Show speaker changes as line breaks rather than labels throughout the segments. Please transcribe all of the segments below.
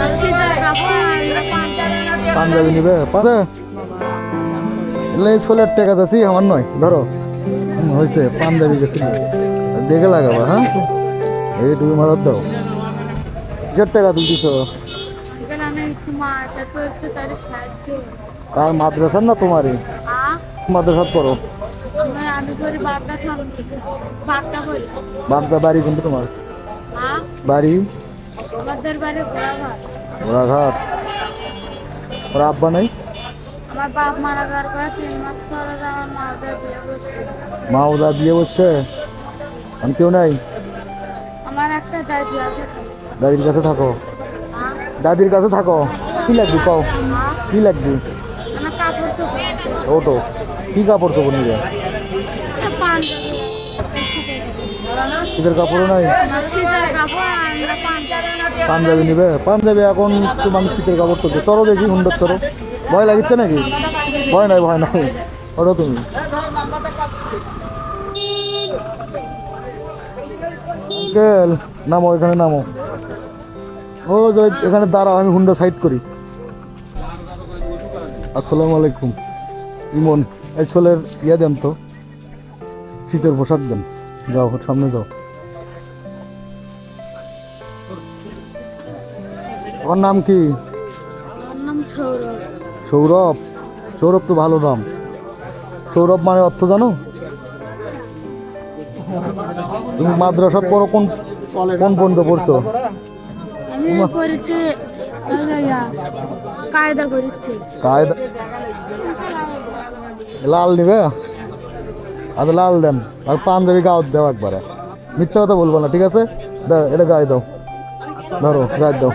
পাঞ্জাবি
পাঞ্জাবি? নিবে এলে স্কুলের টেকা যাচ্ছি আমার নয় ধরো। হয়েছে পাঞ্জাবি গেছিল দেখে লাগাবা হ্যাঁ? এই তুমি মাদার দাও। কিসের টাকা তুলতিস আর মাদ্রাসার না তোমারই?
আ
মাদ্রাসাত পড়ো। বাপদা বাড়ি কিন্তু তোমার? বাড়ি?
আমাদের বাড়ি ঘোড়াঘাট?
ঘোড়াঘাট? ওর আব্বা নেই?
আমার বাপ মারা যাওয়ার পরে তিন মাস পরে আমার মাদের বিয়ে করছে
মা ওদা বিয়ে করছে আমি কেউ নাই?
আমার একটা দাদি আছে
দাদির কাছে থাকো। দাদির কাছে থাকো। কি লাগবে কও? কি লাগবে?
আমার কাপড় চোপড়।
ওটো। কি কাপড় চোপড় নিবে?
পাঞ্জাবি। শীতের কাপড়।
কাপড়ও নাই?
পাঞ্জাবি।
নিবে? পাঞ্জাবি এখন তো মানুষ শীতের কাপড় চলছে চলো দেখি হুন্ডার চলো। ভয় লাগিচ্ছে নাকি? ভয় নাই ভয় নাই। ওটা তুমি। নামো এখানে নামো। ও এখানে দাঁড়াও আমি হুন্ডা সাইড করি। আসসালামু আলাইকুম। ইমন এই ছোলের ইয়ে দেন তো। শীতের পোশাক দেন। যাও সামনে যাও। তোমার নাম কি?
সৌরভ।
সৌরভ? তো ভালো নাম। সৌরভ মানে অর্থ জানো? তুমি মাদ্রাসাত পড়ো কোন কোন পর্যন্ত পড়ছো।
কায়দা
লাল নিবে? আচ্ছা লাল দেন, আর পাঞ্জাবি গাও দাও একবারে। মিথ্যা কথা বলব না, ঠিক আছে? এটা গায়ে দাও। ধরো, গায়ে দাও।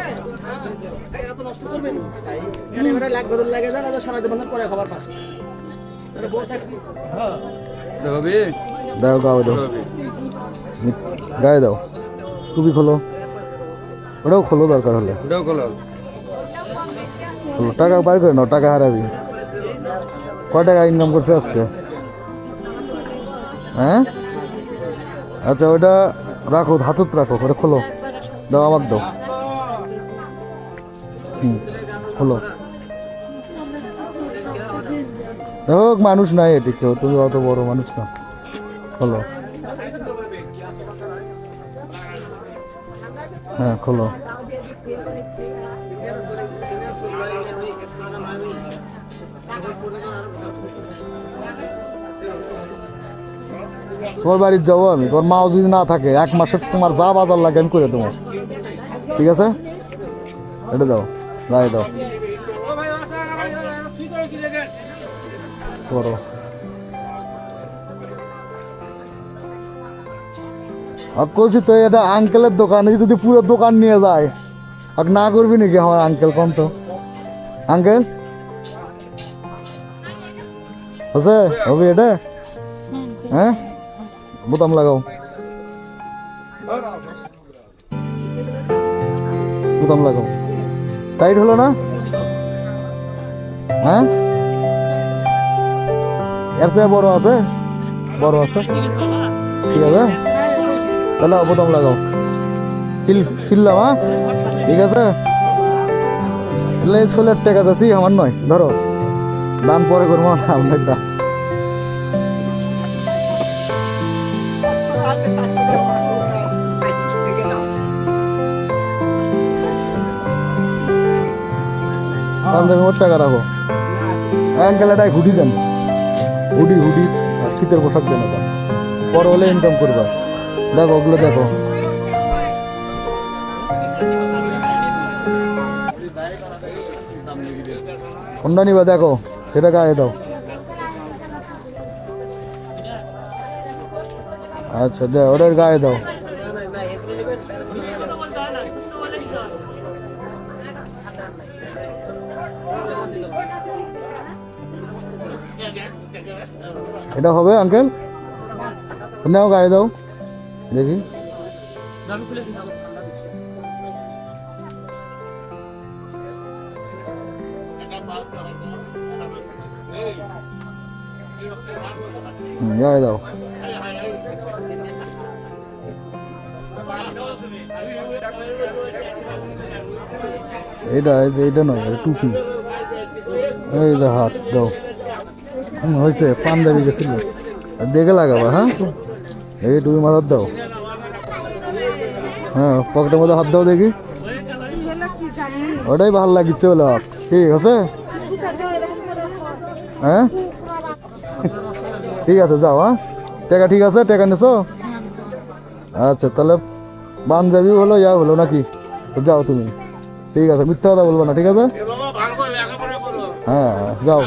দাও। গায়ে দাও। টুপি খোলো। ওটাও খোলো, দরকার হলে। খোলো, টাকা বাইর করে নাও, টাকা হারাবি। কয় টাকা ইনকাম করছে আজকে? হ্যাঁ? আচ্ছা ওটা রাখো হাতত রাখো, ওটা খোলো। দাও, আমাকে দাও। খোলো। হোক মানুষ নাই এটি কেউ, তুমি অত বড় মানুষ না। খোলো। হ্যাঁ খোলো। তোমার বাড়ির যাব আমি। তোর মাও যদি না থাকে, এক মাসের তোমার যা বাজার লাগে আমি করে দেবো। ঠিক আছে? এটা দাও, গায়ে দাও। করো। আর তো, এটা আঙ্কেলের দোকানে যদি পুরো দোকান নিয়ে যায়, আর না করবি নাকি আমার আঙ্কেল কম তো? আঙ্কেল হচ্ছে হবে এটা? হ্যাঁ? বোতাম লাগাও। বোতাম লাগাও। টাইট হলো না? হ্যাঁ? এর চেয়ে বড় আছে? বড় আছে? ঠিক আছে? তাহলে বোতাম লাগাও। চিল চিল্লাম হ্যাঁ? ঠিক আছে? স্কুলের টেকা আছি আমার নয়, ধরো। দান পরে করব না পাঞ্জাবি মোট টাকা রাখো অ্যাঙ্কেলাটায় হুডি দেন হুডি হুডি আর শীতের পোশাক দেন এটা পরে হলে ইনকাম করবা দেখো ওগুলো দেখো কোনটা নিবা দেখো সেটা গায়ে দাও আচ্ছা দে ওটার গায়ে দাও। এটা হবে আঙ্কেল নাও গায়ে দাও। দেখি। হুম, গায়ে দাও। এইটা এইটা নয় টুপি। এই যে হাত, দাও। হয়েছে, পাঞ্জাবি গেছিল। দেখে লাগাবা হ্যাঁ? এই টুপি মাথার দাও। হ্যাঁ পকেটের মধ্যে হাত দাও দেখি। ওটাই ভালো লাগিচ্ছে বলে। ঠিক আছে? হ্যাঁ? ঠিক আছে, যাও হ্যাঁ? টাকা ঠিক আছে? টাকা নেছো? আচ্ছা তাহলে পাঞ্জাবি হলো, ইয়া হলো নাকি? যাও তুমি। ঠিক আছে, মিথ্যা কথা বলব না, ঠিক আছে? হ্যাঁ যাও।